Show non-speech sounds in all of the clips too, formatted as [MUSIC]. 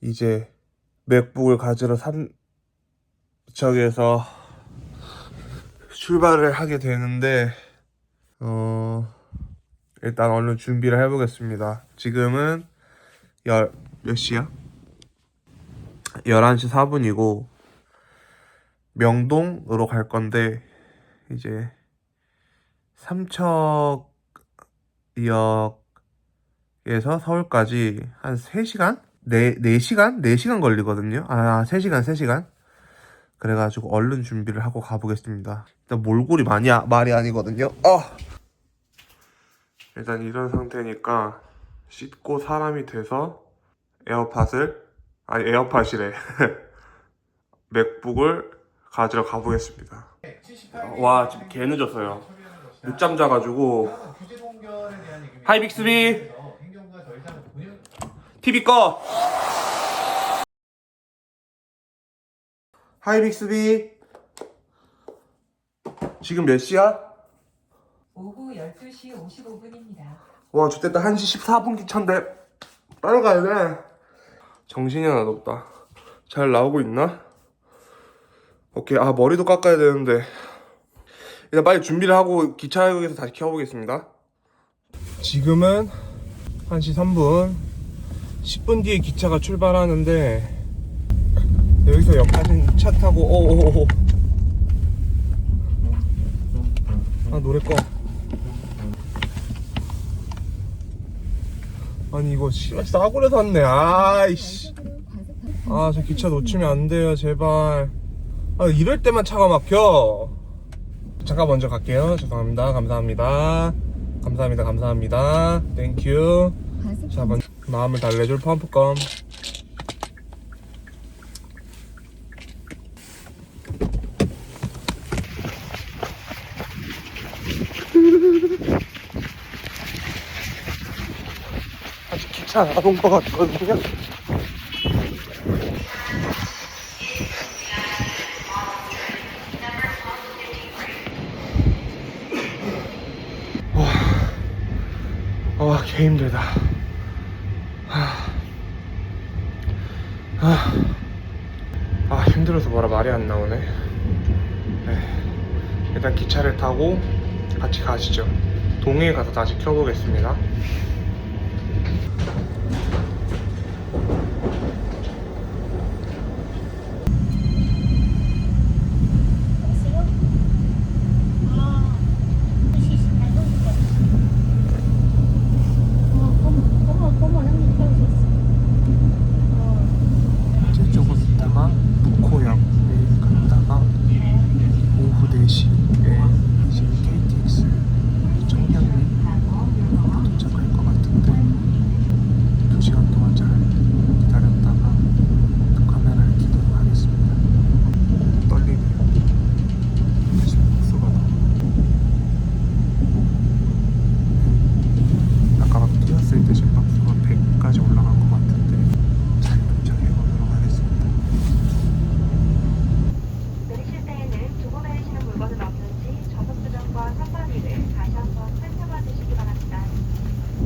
이제 맥북을 가지러 삼척에서 출발을 하게 되는데 어 일단 얼른 준비를 해보겠습니다. 지금은 열, 몇 시야? 11시 4분이고 명동으로 갈 건데 이제 삼척역에서 서울까지 한 3시간? 4, 4시간? 4시간 걸리거든요. 아, 3시간, 3시간. 그래가지고 얼른 준비를 하고 가보겠습니다. 일단 몰골이 많이 아- 말이 아니거든요. 어! 일단 이런 상태니까 씻고 사람이 돼서 에어팟을 아니 에어팟이래 [LAUGHS] 맥북을 가지러 가보겠습니다. 와 지금 개 늦었어요. 늦잠 자가지고 하이 빅스비 TV 꺼. 하이 빅스비 지금 몇 시야? 오후 12시 55분입니다. 와, 저때다 1시 14분 기차인데 빨리 가야 돼. 정신이 하나도 없다. 잘 나오고 있나? 오케이, 아 머리도 깎아야 되는데 일단 빨리 준비를 하고 기차역에서 다시 켜보겠습니다. 지금은 1시 3분 10분 뒤에 기차가 출발하는데 여기서 역까지 차 타고 오오오 아 노래 꺼. 아니 이거 씨발 싸구려 샀네. 아이씨. 아 저 기차 놓치면 안 돼요 제발. 아 이럴 때만 차가 막혀. 잠깐 먼저 갈게요. 죄송합니다. 감사합니다. 감사합니다. 감사합니다. 땡큐 자 먼저 마음을 달래줄 펌프껌 아직 기차 안 온 것 같거든요 와, 와, 개 힘들다. 하, 하, 아, 힘들어서 뭐라 말이 안 나오네. 네, 일단 기차를 타고 같이 가시죠. 동해에 가서 다시 켜보겠습니다. 이제 조금 있다가 북코역에 갔다가 오후 4시에 이제 KTX 청량리로 도착할 것 같은데 2시간 동안 잘 기다렸다가 또 카메라를 켜도록 하겠습니다 떨리네요 심박수가 아까 막 뛰었을 때 심박수가 100까지 올라간 것 같은데 잘 도착해 보도록 하겠습니다 내리실 때에는 두고 내리시는 물건은 없는지 좌석수정과 선반위를 다시 한번 살펴봐 주시기 바랍니다.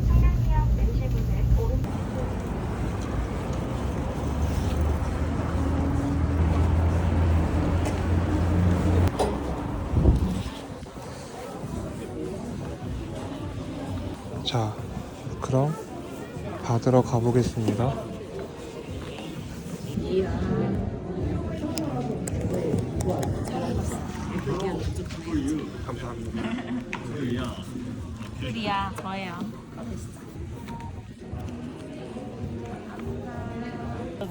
청량리역 내리실 문은 오른쪽 자, 그럼 받으러 가보겠습니다. 감사합니다. 저예요.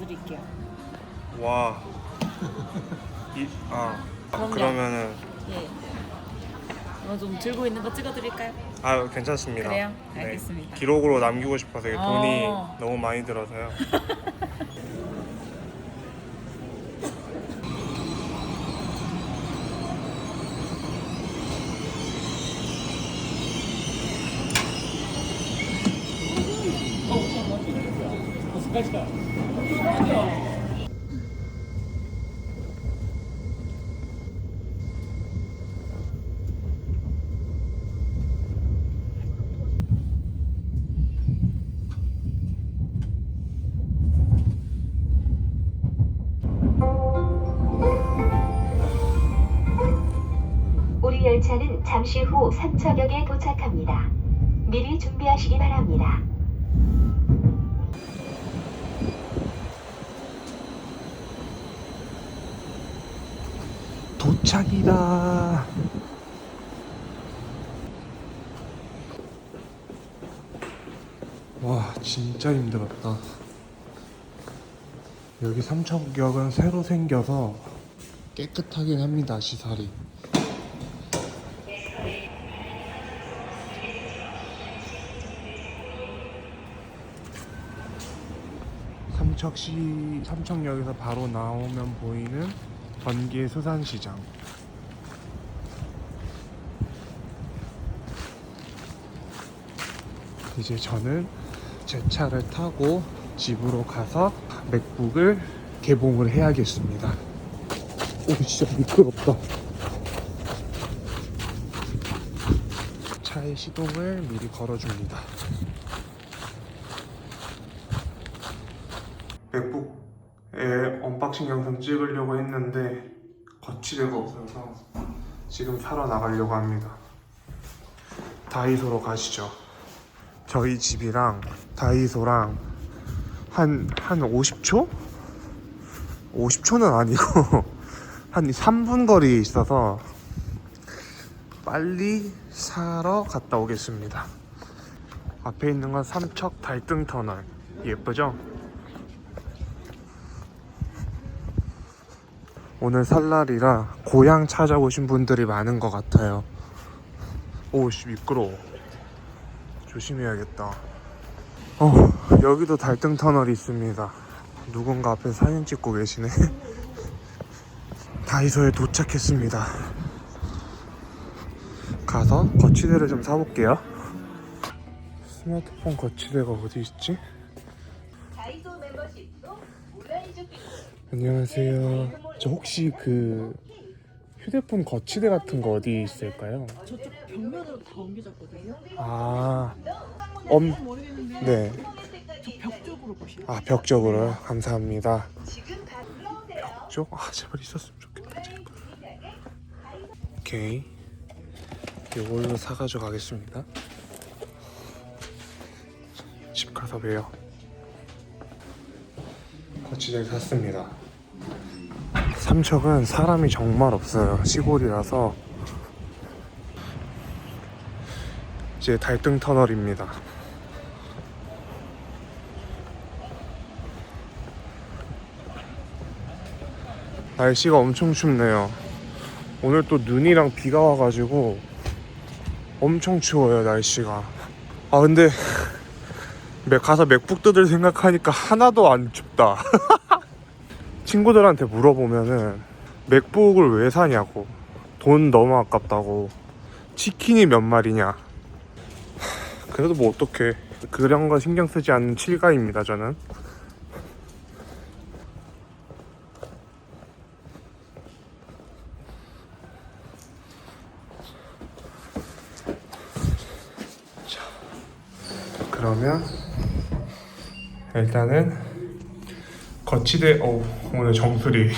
드릴게요. 와, [LAUGHS] 이, 아, 아. 그러면은 예. 이거 좀 들고 있는 거 찍어드릴까요? 아 괜찮습니다. 그래요? 네. 알겠습니다. 기록으로 남기고 싶어서 돈이 어. 너무 많이 들어서요. 어, 가자. 열차는 잠시 후 삼척역에 도착합니다. 미리 준비하시기 바랍니다. 도착이다. 와, 진짜 힘들었다. 여기 삼척역은 새로 생겨서 깨끗하긴 합니다, 시설이. 삼척시 삼척역에서 바로 나오면 보이는 번개 수산시장. 이제 저는 제 차를 타고 집으로 가서 맥북을 개봉을 해야겠습니다. 오 진짜 미끄럽다. 차의 시동을 미리 걸어줍니다. 맥북에 언박싱 영상 찍으려고 했는데 거치대가 없어서 지금 사러 나가려고 합니다. 다이소로 가시죠. 저희 집이랑 다이소랑 한, 한 50초? 50초는 아니고 [LAUGHS] 한 3분 거리에 있어서 빨리 사러 갔다 오겠습니다. 앞에 있는 건 삼척 달등 터널. 예쁘죠? 오늘 설날이라 고향 찾아오신 분들이 많은 것 같아요. 오씨 미끄러워. 조심해야겠다. 어, 여기도 달등 터널이 있습니다. 누군가 앞에 사진 찍고 계시네. [LAUGHS] 다이소에 도착했습니다. 가서 거치대를 좀 사볼게요. 스마트폰 거치대가 어디 있지? 안녕하세요. 저 혹시 그 휴대폰 거치대 같은 거 어디 있을까요? 저쪽 벽면으로 다 옮겨졌거든요. 아, 엄, 모르겠는데 네. 저 벽 쪽으로 보시면 아, 벽 쪽으로 감사합니다. 벽 쪽? 아, 제발 있었으면 좋겠다. 제발. 오케이. 이걸로 사가지고 가겠습니다. 집 가서 봬요. 거치대 샀습니다. 삼척은 사람이 정말 없어요. 시골이라서 이제 달등 터널입니다. 날씨가 엄청 춥네요. 오늘 또 눈이랑 비가 와가지고 엄청 추워요 날씨가. 아 근데 맥- 가서 맥북 뜯을 생각하니까 하나도 안 춥다. [LAUGHS] 친구들한테 물어보면은 맥북을 왜 사냐고. 돈 너무 아깝다고. 치킨이 몇 마리냐. [SIGHS] 그래도 뭐 어떡해. 그런 거 신경 쓰지 않는 칠가입니다 저는. 그러면 일단은 거치대 어 오늘 정수리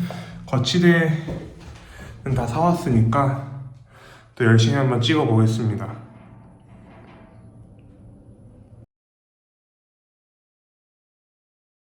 [LAUGHS] 거치대는 다 사왔으니까 또 열심히 한번 찍어 보겠습니다.